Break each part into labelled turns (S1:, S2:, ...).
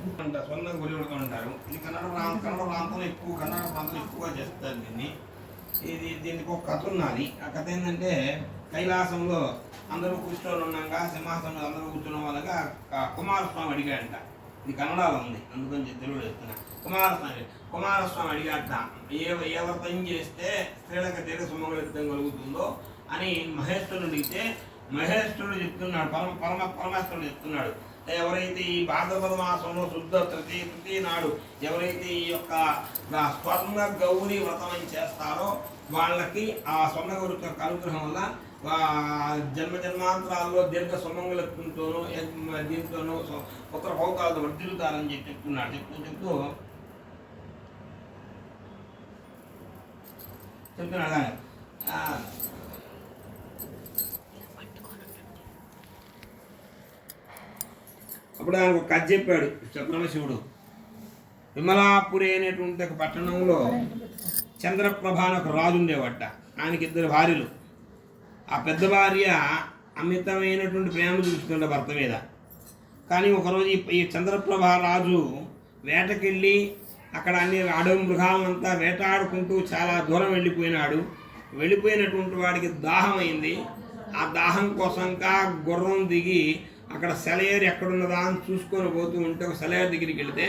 S1: సొంతంగా సొంత గురివుడుగా ఉంటారు ఇది కన్నడ ప్రాంతం కన్నడ ప్రాంతంలో ఎక్కువ కన్నడ ప్రాంతంలో ఎక్కువగా చేస్తారు దీన్ని. ఇది దీనికి ఒక కథ ఉన్నది. ఆ కథ ఏంటంటే కైలాసంలో అందరూ కూర్చొని ఉన్నాక సింహాసనంలో అందరూ కూర్చున్న వాళ్ళగా కుమారస్వామి అడిగాడంట. ఇది కన్నడలో ఉంది అందుకని చెప్పి చెప్తున్నా. కుమారస్వామి కుమారస్వామి అడిగాట ఏ ఏ వ్రతం చేస్తే స్త్రీలకు తీరు సుమంగళితం కలుగుతుందో అని మహేశ్వరుడు అడిగితే మహేశ్వరుడు చెప్తున్నాడు పరమ పరమ పరమేశ్వరుడు చెప్తున్నాడు. ఎవరైతే ఈ భాద్రపద మాసంలో శుద్ధ తృతీయ తృతీయ నాడు ఎవరైతే ఈ యొక్క స్వర్ణ గౌరీ వ్రతం అని చేస్తారో వాళ్ళకి ఆ స్వర్ణ గౌరి యొక్క అనుగ్రహం వల్ల జన్మ జన్మాంతరాల్లో దీర్ఘ సుమంగళత్వంతోనూ దీంతోనూ సు- పుత్ర భౌతాలతో వర్ధిల్లుతారని చెప్పి చెప్తున్నాడు. చెప్తూ చెప్తూ చెప్తున్నాడు ఆయన. ఆ, అప్పుడు ఆయనకు ఒక కథ చెప్పాడు చంద్రశివుడు విమలాపురి అనేటువంటి ఒక పట్టణంలో చంద్రప్రభ అని ఒక రాజు ఉండేవట. ఆయనకి ఇద్దరు భార్యలు. ఆ పెద్ద భార్య అమితమైనటువంటి ప్రేమ చూపుతుండే భర్త మీద. కానీ ఒకరోజు ఈ చంద్రప్రభ రాజు వేటకెళ్ళి అక్కడ అన్ని అడవి మృగాలంతా వేటాడుకుంటూ చాలా దూరం వెళ్ళిపోయినాడు. వెళ్ళిపోయినటువంటి వాడికి దాహం అయింది. ఆ దాహం కోసంగా గుర్రం దిగి అక్కడ సెలయేరు ఎక్కడున్నదా అని చూసుకొని పోతూ ఉంటే ఒక సెలయేరు దగ్గరికి వెళితే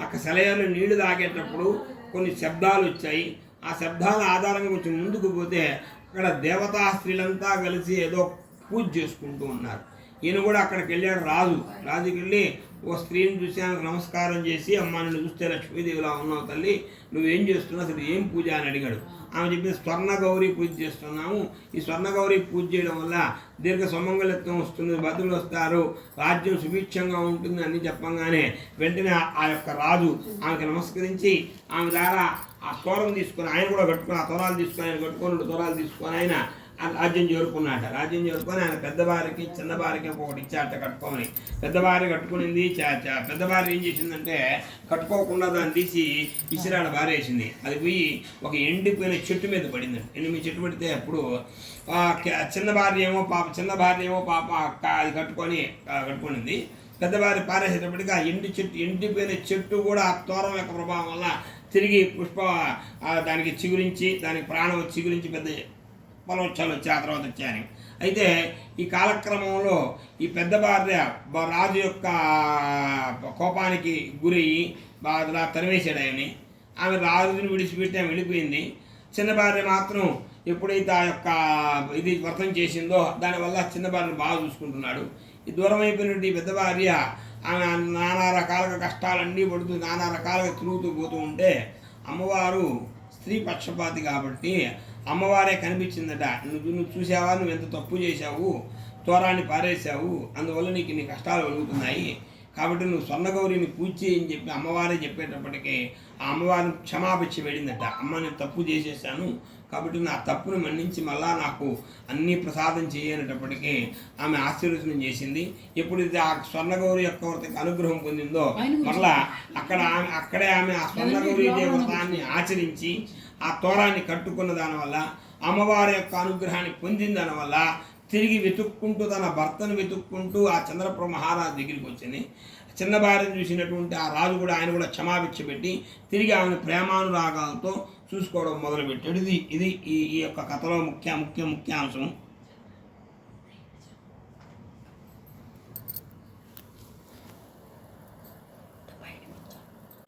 S1: అక్కడ సెలయేరులో నీళ్ళు తాగేటప్పుడు కొన్ని శబ్దాలు వచ్చాయి. ఆ శబ్దాల ఆధారంగా కొంచెం ముందుకు పోతే అక్కడ దేవతా స్త్రీలంతా కలిసి ఏదో పూజ చేసుకుంటూ ఉన్నారు. ఈయన కూడా అక్కడికి వెళ్ళాడు. రాజు రాజుకి వెళ్ళి ఓ స్త్రీని చూసి ఆమెకు నమస్కారం చేసి అమ్మ నిన్ను చూస్తే లక్ష్మీదేవిలా ఉన్నావు తల్లి నువ్వేం చేస్తున్నావు అసలు ఏం పూజ? అని అడిగాడు. ఆమె చెప్పింది స్వర్ణ గౌరీ పూజ చేస్తున్నాము. ఈ స్వర్ణ గౌరీ పూజ చేయడం వల్ల దీర్ఘ సుమంగళత్వం వస్తుంది బతులు వస్తారు రాజ్యం సుభిక్షంగా ఉంటుంది అని చెప్పంగానే వెంటనే ఆ- యొక్క రాజు ఆమెకు నమస్కరించి ఆమె ద్వారా ఆ తోరం తీసుకొని ఆయన కూడా కట్టుకుని ఆ తోరాలు తీసుకొని ఆయన కట్టుకొని రెండు తోరాలు తీసుకొని ఆయన రాజ్యం చేరుకున్నాట రాజ్యం చేరుకొని ఆయన పెద్దవారికి చిన్నవారికి చిన్న ఒకటి ఇచ్చాట కట్టుకోమని. పెద్దవారి కట్టుకునింది చ- చ- ఏం చేసిందంటే కట్టుకోకుండా దాన్ని తీసి ఇసిరాడ బారేసింది అది పోయి ఒక ఎండిపోయిన చెట్టు మీద పడింది. ఎండిపోయిన చెట్టు పడితే అప్పుడు చిన్న భార్య ఏమో పాప చిన్న భార్య ఏమో పాప అది కట్టుకొని కట్టుకునింది. పెద్దవారి పారేసేటప్పటికి ఆ ఎండి చెట్టు ఎండిపోయిన చెట్టు కూడా ఆ తోరం యొక్క ప్రభావం వల్ల తిరిగి పుష్ప దానికి చిగురించి దానికి ప్రాణం చిగురించి పెద్ద ఫలోత్సవాలు వచ్చి ఆ తర్వాత వచ్చాయని. అయితే ఈ కాలక్రమంలో ఈ పెద్ద భార్య రాజు యొక్క కోపానికి గురయ్యి బాగా తరివేశాడు ఆయన్ని. ఆమె రాజుని విడిచిపెట్టి ఆమె వెళ్ళిపోయింది. చిన్న భార్య మాత్రం ఎప్పుడైతే ఆ యొక్క ఇది వ్రతం చేసిందో దానివల్ల చిన్న భార్యను బాగా చూసుకుంటున్నాడు. ఈ దూరం అయిపోయినటువంటి ఈ పెద్ద భార్య ఆమె నానా రకాలుగా కష్టాలన్నీ పడుతూ నానా రకాలుగా తిరుగుతూ పోతూ ఉంటే అమ్మవారు స్త్రీ పక్షపాతి కాబట్టి అమ్మవారే కనిపించిందట. నువ్వు నువ్వు చూసావా? నువ్వు ఎంత తప్పు చేశావు? తోరాన్ని పారేశావు. అందువల్ల నీకు నీ కష్టాలు కలుగుతున్నాయి. కాబట్టి నువ్వు స్వర్ణగౌరిని పూజ చేయని చెప్పి అమ్మవారే చెప్పేటప్పటికీ ఆ అమ్మవారిని క్షమాపించి వెళ్ళిందట అమ్మ నేను తప్పు చేసేసాను. కాబట్టి నా తప్పుని మన్నించి మళ్ళా నాకు అన్ని ప్రసాదం చేయనటప్పటికీ ఆమె ఆశీర్వచనం చేసింది. ఎప్పుడైతే ఆ స్వర్ణగౌరి యొక్క వ్రతకి అనుగ్రహం పొందిందో మళ్ళా అక్కడ ఆమె అక్కడే ఆమె ఆ స్వర్ణగౌరి దేవతాన్ని ఆచరించి ఆ తోరాన్ని కట్టుకున్న దానివల్ల అమ్మవారి యొక్క అనుగ్రహాన్ని పొందిన దానివల్ల తిరిగి వెతుక్కుంటూ తన భర్తను వెతుక్కుంటూ ఆ చంద్రప్ర మహారాజు దగ్గరికి వచ్చింది. చిన్న భార్యను చూసినటువంటి ఆ రాజు కూడా ఆయన కూడా క్షమాభిక్ష పెట్టి తిరిగి ఆమెను ప్రేమానురాగాలతో చూసుకోవడం మొదలుపెట్టాడు. ఇది ఇది ఈ ఈ యొక్క కథలో ముఖ్య ముఖ్య ముఖ్యాంశం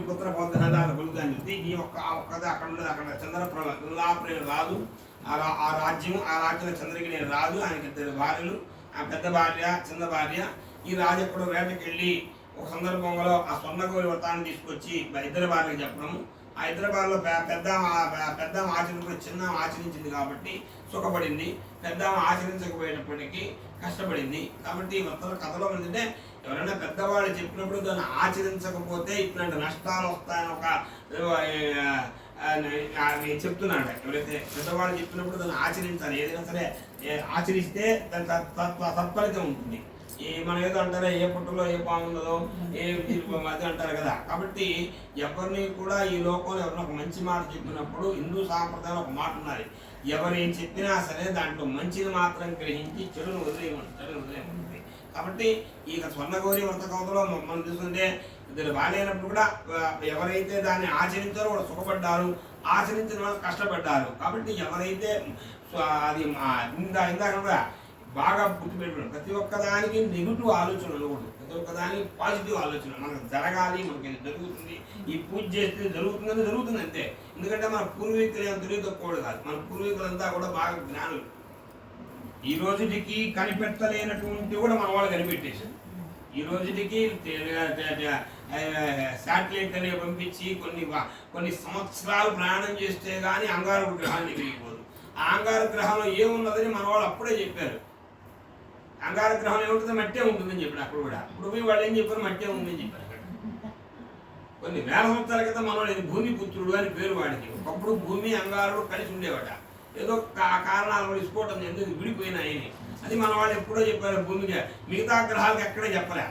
S1: పుత్ర బౌద్ధనాథాల బలుగాని చెప్తే ఈ ఒక్క ఆ ఒక్కది అక్కడ ఉండదు అక్కడ చంద్రప్రభ దుల్లాప్రియ రాదు. ఆ రా- ఆ రాజ్యం ఆ రాజ్యంలో చంద్రగిరి రాజు ఆయనకి ఇద్దరు భార్యలు. ఆ పెద్ద భార్య చిన్న భార్య. ఈ రాజు ఎప్పుడు వేటకి వెళ్ళి ఒక సందర్భంలో ఆ స్వర్ణగోరి వ్రతాన్ని తీసుకొచ్చి ఇద్దరు భార్యకి చెప్పడము. ఆ ఇద్దరు భార్యలో పెద్ద పెద్ద ఆచరించుకుని చిన్న ఆచరించింది కాబట్టి సుఖపడింది. పెద్ద ఆచరించకపోయేటప్పటికీ కష్టపడింది. కాబట్టి మొత్తం కథలో ఏంటంటే ఎవరైనా పెద్దవాళ్ళు చెప్పినప్పుడు దాన్ని ఆచరించకపోతే ఇట్లాంటి నష్టాలు వస్తాయని ఒక నేను చెప్తున్నాడు ఎవరైతే పెద్దవాళ్ళు చెప్పినప్పుడు దాన్ని ఆచరించాలి ఏదైనా సరే ఆచరిస్తే దాని తత్- తత్- తత్ఫలితం ఉంటుంది. ఏ మనం ఏదో అంటారా ఏ పుట్టలో ఏ బాగుండదో ఏ అది అంటారు కదా. కాబట్టి ఎవరిని కూడా ఈ లోకంలో ఎవరైనా ఒక మంచి మాట చెప్పినప్పుడు హిందూ సాంప్రదాయాలు ఒక మాట ఉన్నది ఎవరు ఏం చెప్పినా సరే దాంట్లో మంచిని మాత్రం గ్రహించి చెడును వదిలేయమంటారు వదిలేయమంటారు కాబట్టి ఈ స్వర్ణగౌరి వ్రత కవతలో మనం చూస్తుంటే ఇద్దరు బాగాలేనప్పుడు కూడా ఎవరైతే దాన్ని ఆచరించారో వాళ్ళు సుఖపడ్డారు ఆచరించిన వాళ్ళు కష్టపడ్డారు. కాబట్టి ఎవరైతే అది ఇందా ఇందాక కూడా బాగా గుర్తుపెట్టుకున్నాం ప్రతి ఒక్కదానికి నెగిటివ్ ఆలోచన ఉండకూడదు. ప్రతి ఒక్కదానికి పాజిటివ్ ఆలోచన మనకు జరగాలి మనకి జరుగుతుంది. ఈ పూజ చేస్తే జరుగుతుందని జరుగుతుంది అంతే. ఎందుకంటే మన పూర్వీకులు ఏం తెలియ తక్కువ కాదు. మన పూర్వీకులంతా కూడా బాగా జ్ఞానులు. ఈ రోజుకి కనిపెట్టలేనటువంటి కూడా మన వాళ్ళు కనిపెట్టేశారు. ఈ రోజుకి శాటిలైట్ అనే పంపించి కొన్ని కొన్ని సంవత్సరాలు ప్రయాణం చేస్తే కానీ అంగారు గ్రహాన్ని వెళ్ళిపోదు ఆ అంగార గ్రహంలో ఏమున్నదని మన వాళ్ళు అప్పుడే చెప్పారు. అంగార గ్రహం ఏముంటుంది? మట్టే ఉంటుందని చెప్పారు అప్పుడు కూడా. ఇప్పుడు పోయి వాళ్ళు ఏం చెప్పారు? మట్టే ఉందని చెప్పారు కొన్ని వేల సంవత్సరాల క్రితం మనవాడు ఇది భూమి పుత్రుడు అని పేరు వాడికి. ఒకప్పుడు భూమి అంగారుడు కలిసి ఉండేవాడు ఏదో కా- కారణాల ఎందుకు విడిపోయినాయని అది మన వాళ్ళు ఎప్పుడో చెప్పారు భూమికి మిగతా గ్రహాలకు ఎక్కడే చెప్పలే.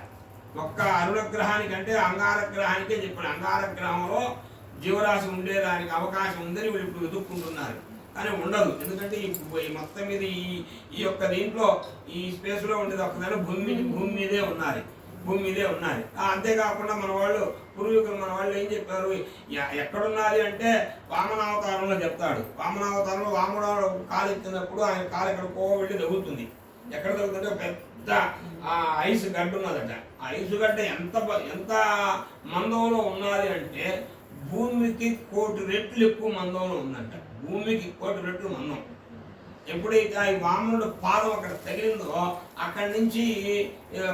S1: ఒక్క అరుణ గ్రహానికి అంటే అంగార గ్రహానికే చెప్పారు అంగార గ్రహంలో జీవరాశి ఉండేదానికి అవకాశం ఉందని వీళ్ళు ఇప్పుడు వెతుక్కుంటున్నారు. కానీ ఉండదు. ఎందుకంటే ఈ మొత్తం మీద ఈ ఈ యొక్క దీంట్లో ఈ స్పేస్లో ఉండేది ఒక్కదాని భూమి భూమి మీదే ఉన్నారు. భూమి మీదే ఉన్నది అంతేకాకుండా మన వాళ్ళు పూర్వీకులు మన వాళ్ళు ఏం చెప్పారు? ఎ- ఎక్కడున్నది అంటే వామనావతారంలో చెప్తాడు. వామనావతారంలో వాముడు కాలు ఎత్తినప్పుడు ఆయన కాలు ఎక్కడికో వెళ్ళి తగ్గుతుంది ఎక్కడ తగ్గుతుంటే పెద్ద ఆ, ఐస్ గడ్డ ఉన్నదట. ఆ ఐసు గడ్డ ఎంత ఎంత మందంలో ఉన్నది అంటే భూమికి కోటి రెట్లు ఎక్కువ మందంలో ఉందంట. భూమికి కోటి రెట్లు మందం. ఎప్పుడైతే ఈ వామనుడు పాదం అక్కడ తగిలిందో అక్కడి నుంచి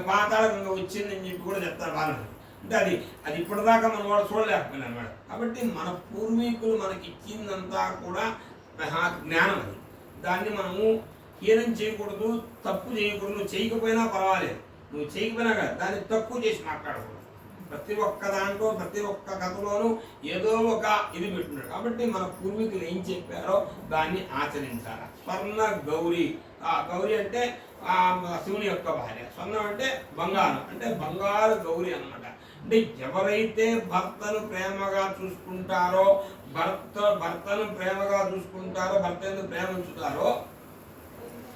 S1: పాతాళ గంగ వచ్చిందని చెప్పి కూడా చెప్తారు వాళ్ళు అంటే అది అది ఇప్పటిదాకా మనం వాడు చూడలేకపోయినా అనమాట కాబట్టి మన పూర్వీకులు మనకి ఇచ్చిందంతా కూడా మహా జ్ఞానం అది. దాన్ని మనము హీనం చేయకూడదు తప్పు చేయకూడదు నువ్వు చేయకపోయినా పర్వాలేదు. నువ్వు చేయకపోయినా కదా దాన్ని తక్కువ చేసి మాట్లాడకూడదు. ప్రతి ఒక్క దాంట్లో ప్రతి ఒక్క కథలోనూ ఏదో ఒక ఇది పెట్టున్నాడు. కాబట్టి మన పూర్వీకులు ఏం చెప్పారో దాన్ని ఆచరించాలి. స్వర్ణ గౌరీ. ఆ గౌరీ అంటే ఆ శివుని యొక్క భార్య. స్వర్ణం అంటే బంగారం. అంటే బంగారు గౌరీ అన్నమాట. అంటే ఎవరైతే భర్తను ప్రేమగా చూసుకుంటారో భర్త భర్తను ప్రేమగా చూసుకుంటారో భర్త ఎందుకు ప్రేమ ఉంచుతారో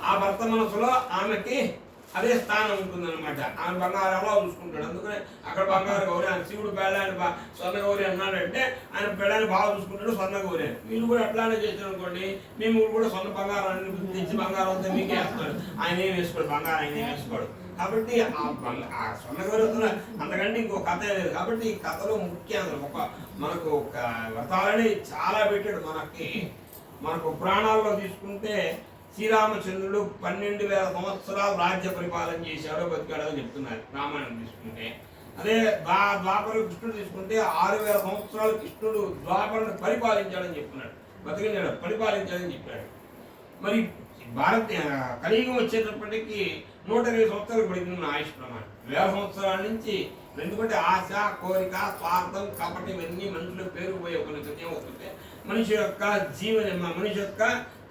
S1: ఆ భర్త మనసులో ఆమెకి అదే స్థానం ఉంటుందన్నమాట. ఆమె బంగారంలో చూసుకుంటాడు? అందుకనే అక్కడ బంగారు గౌరి ఆయన శివుడు పెళ్ళాన్ని బా స్వర్ణ గౌరి అన్నాడంటే ఆయన పెళ్ళాన్ని బాగా చూసుకుంటాడు స్వర్ణ గౌరి అని. మీరు కూడా అట్లానే చేశారు అనుకోండి మీ మూడు కూడా స్వర్ణ బంగారాన్ని తెచ్చి బంగారం అంతా మీకే వేస్తాడు. ఆయన ఏం వేసుకోడు? బంగారం ఆయన ఏం వేసుకోడు? కాబట్టి ఆ బంగ ఆ స్వర్ణ గౌరవతుల అంతకంటే ఇంకో కథ లేదు. కాబట్టి ఈ కథలో ముఖ్యంగా ఒక మనకు ఒక వ్రతాలని చాలా పెట్టాడు మనకి. మనకు ప్రాణాల్లో తీసుకుంటే శ్రీరామచంద్రుడు పన్నెండు వేల సంవత్సరాలు రాజ్య పరిపాలన చేశాడో బతికాడో చెప్తున్నారు రామాయణం తీసుకుంటే. అదే ద్వా ద్వాపర కృష్ణుడు తీసుకుంటే ఆరు వేల సంవత్సరాలు కృష్ణుడు ద్వాపరను పరిపాలించాడని చెప్తున్నాడు. బతికించాడు పరిపాలించాడని చెప్పాడు. మరి భారత కలియుగం వచ్చేటప్పటికి నూట ఇరవై సంవత్సరాలు పడింది ఆయుష్ ప్రమాణం. వేల సంవత్సరాల నుంచి ఎందుకంటే ఆశ కోరిక స్వార్థం కపటి ఇవన్నీ మనుషులు పేరు పోయే ఒక మనిషి యొక్క జీవన మనిషి యొక్క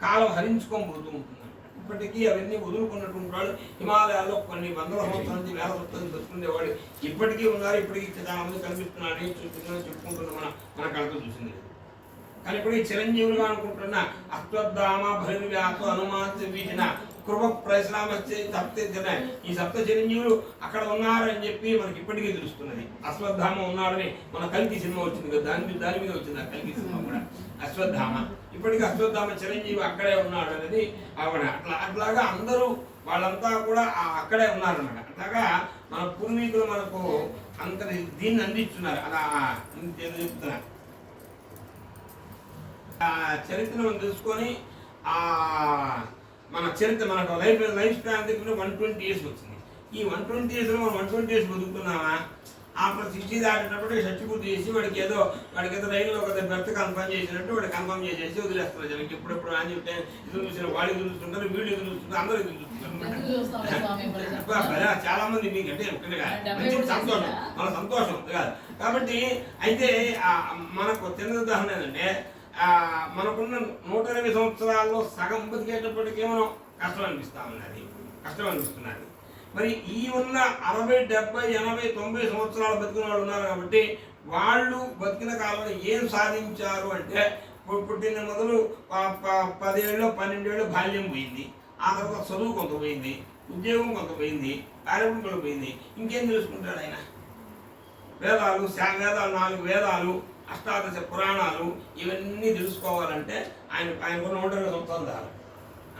S1: కాలం హరించుకొని పోతూ ఉంటుంది ఇప్పటికీ అవన్నీ వదులుకున్నటువంటి వాళ్ళు హిమాలయాల్లో కొన్ని వందల సంవత్సరాల నుంచి వేల సంవత్సరాలు బతుకుండేవాడు ఇప్పటికీ ఉన్నారు ఇప్పటికీ చాలా మంది కనిపిస్తున్నారని చూస్తున్నారు చెప్పుకుంటున్న మన మన కళతో చూసింది. కానీ ఇప్పుడు చిరంజీవులుగా అనుకుంటున్న అశ్వత్థామ భరణవ్యాస హనుమాన్ వీటిన కృప ప్రశ్నామస్తే సప్త జన- ఈ సప్త చిరంజీవులు అక్కడ ఉన్నారు అని చెప్పి మనకి ఇప్పటికీ తెలుస్తున్నది. అశ్వత్థామ ఉన్నాడని మన కలికి సినిమా వచ్చింది కదా దాని మీద దాని మీద వచ్చింది ఆ కలికి సినిమా కూడా. అశ్వత్థామ. ఇప్పటికీ అశ్వత్థామ చిరంజీవి అక్కడే ఉన్నాడు అనేది ఆవిడ. అట్లా అట్లాగా అందరూ వాళ్ళంతా కూడా అక్కడే ఉన్నారన్నమాట. అట్లాగా మన పూర్వీకులు మనకు అంత దీన్ని అందిస్తున్నారు. అలా చెప్తున్నా. ఆ చరిత్రను తెలుసుకొని ఆ మన చరిత్ర మనకు లైఫ్ లైఫ్ స్పాన్ దగ్గర వన్ ట్వంటీ ఇయర్స్ వచ్చింది. ఈ వన్ ట్వంటీ ఇయర్స్లో మనం వన్ ట్వంటీ ఇయర్స్ బతుకుతున్నామా? ఆఫ్టర్ సిక్స్టీ దాటినప్పుడు సర్టిఫికెట్ చేసి వాడికి ఏదో వాడికి ఏదో రైల్లో ఒక బెర్త్ కన్ఫర్మ్ చేసినట్టు వాడు కన్ఫర్మ్ చేసేసి వదిలేస్తున్నారు జనకి ఎప్పుడెప్పుడు అని చెప్తే ఎదురు చూసిన వాడు ఎదురు చూస్తుంటారు వీళ్ళు ఎదురు చూస్తుంటారు అందరూ ఎదురు చూస్తుంటారు.
S2: ఎందుకు చూస్తాం స్వామి ఇప్పుడు
S1: అబ్బా, భలే, చాలా మంది మీకు అంటే మంచి సంతోషం. మన సంతోషం కాదు. కాబట్టి అయితే మనకు చిన్న ఉదాహరణ ఏంటంటే మనకున్న నూట ఇరవై సంవత్సరాల్లో సగం బతికేటప్పటికే మనం కష్టం అనిపిస్తా ఉన్నది. కష్టం అనిపిస్తున్నది మరి ఈ ఉన్న అరవై డెబ్బై ఎనభై తొంభై సంవత్సరాలు బతికిన వాళ్ళు ఉన్నారు కాబట్టి వాళ్ళు బతికిన కాలంలో ఏం సాధించారు అంటే పుట్టిన మొదలు ప- పదేళ్ళు పన్నెండేళ్ళు బాల్యం పోయింది. ఆ తర్వాత చదువు కొంత పోయింది ఉద్యోగం కొంత పోయింది కార్యక్రమం పోయింది. ఇంకేం తెలుసుకుంటాడు ఆయన? వేదాలు వేదాలు నాలుగు వేదాలు అష్టాదశ పురాణాలు ఇవన్నీ తెలుసుకోవాలంటే ఆయన ఆయనకున్న కూడా ఇరవై సంవత్సరాలు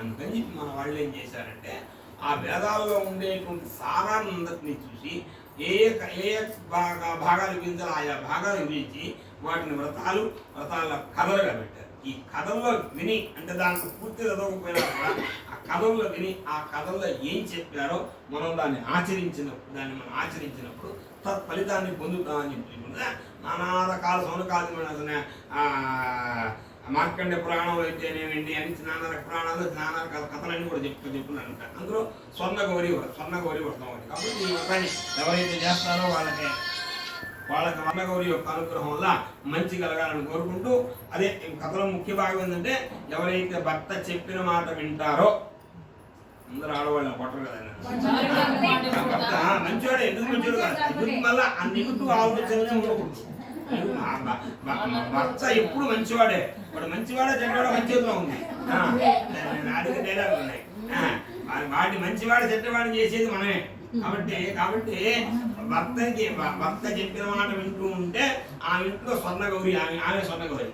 S1: అందుకని చెప్పి మన వాళ్ళు ఏం చేశారంటే ఆ వేదాల్లో ఉండేటువంటి సారాన్నందరినీ చూసి ఏ ఏ క- భాగా భాగాలు విధించాలో ఆయా భాగాలు విధించి వాటిని వ్రతాలు వ్రతాల కథలుగా పెట్టారు. ఈ కథల్లో విని అంటే దాంట్లో పూర్తి చదవకపోయినా కూడా ఆ కథల్లో విని ఆ కథల్లో ఏం చెప్పారో మనం దాన్ని ఆచరించినప్పుడు దాన్ని మనం ఆచరించినప్పుడు తత్ఫలితాన్ని పొందుతామని చెప్పి నానా రకాల సౌనకాది మార్కండ పురాణంలో అయితేనేమండి అని నానా రకాల పురాణాలు నానా రకాల కథలన్నీ కూడా చెప్తూ చెప్తున్నారంట అందులో స్వర్ణ గౌరి స్వర్ణ గౌరి వ్రతం ఒకటి. కాబట్టి ఈ వ్రతాన్ని ఎవరైతే చేస్తారో వాళ్ళకి వాళ్ళకి వర్ణ గౌరి యొక్క అనుగ్రహం వల్ల మంచి కలగాలని కోరుకుంటూ అదే కథలో ముఖ్య భాగం ఏంటంటే ఎవరైతే భర్త చెప్పిన మాట వింటారో అందరూ ఆడవాళ్ళు కొట్టరు కదా భర్త మంచివాడే ఎందుకు మంచివాడు కాదు. ఎందుకు మళ్ళా ఆ నెగిటివ్ ఆలోచననే ఉండకూడదు భర్త ఎప్పుడు మంచివాడే. వాడు మంచివాడే చెడ్డవాడు మంచి చేతిలో ఉంది నాటికి డైలాగ్ ఉన్నాయి. వాడి- వాడిని మంచివాడు చెడ్డవాడిని చేసేది మనమే. కాబట్టి కాబట్టి భర్తకి భర్త చెప్పిన మాట వింటూ ఉంటే ఆ ఇంట్లో స్వర్ణ గౌరి ఆమె ఆమె స్వర్ణ గౌరి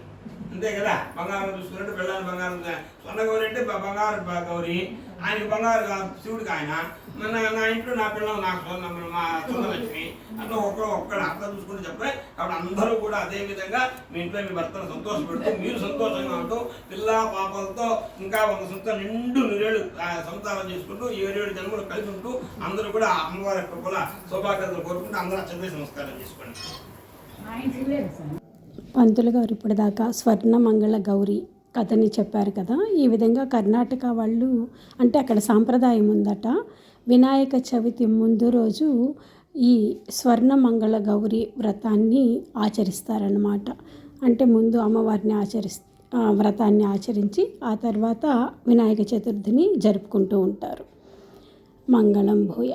S1: అంతే కదా? బంగారం చూసుకున్నట్టు పిల్లలు బంగారం సొన్న గౌరి అంటే బంగారు గౌరి. ఆయనకి బంగారు శివుడికి ఆయన. మన నా ఇంట్లో నా పిల్లలు నాకు స్వర్ణ మా స్వర్ణలక్ష్మి అట్లా ఒక్కడు ఒక్కడు అర్థం చూసుకుంటూ చెప్పాయి కాబట్టి అందరూ కూడా అదే విధంగా మీ ఇంట్లో మీ భర్తను సంతోషపెడుతూ మీరు సంతోషంగా ఉంటూ పిల్ల పాపలతో ఇంకా ఒక సొంత నిండు నిరేడు సంతానం చేసుకుంటూ ఏడేడు జన్మలు కలిసి ఉంటూ అందరూ కూడా అమ్మవారి అమ్మవారి కృపల సౌభాగ్యతలు కోరుకుంటూ అందరూ చదివే నమస్కారం చేసుకోండి.
S2: పంతులు గారు ఇప్పటిదాకా స్వర్ణ మంగళ గౌరి కథని చెప్పారు కదా. ఈ విధంగా కర్ణాటక వాళ్ళు అంటే అక్కడ సాంప్రదాయం ఉందట. వినాయక చవితి ముందు రోజు ఈ స్వర్ణ మంగళ గౌరి వ్రతాన్ని ఆచరిస్తారన్నమాట. అంటే ముందు అమ్మవారిని ఆచరిస్ వ్రతాన్ని ఆచరించి ఆ తర్వాత వినాయక చతుర్థిని జరుపుకుంటూ ఉంటారు. మంగళం భూయ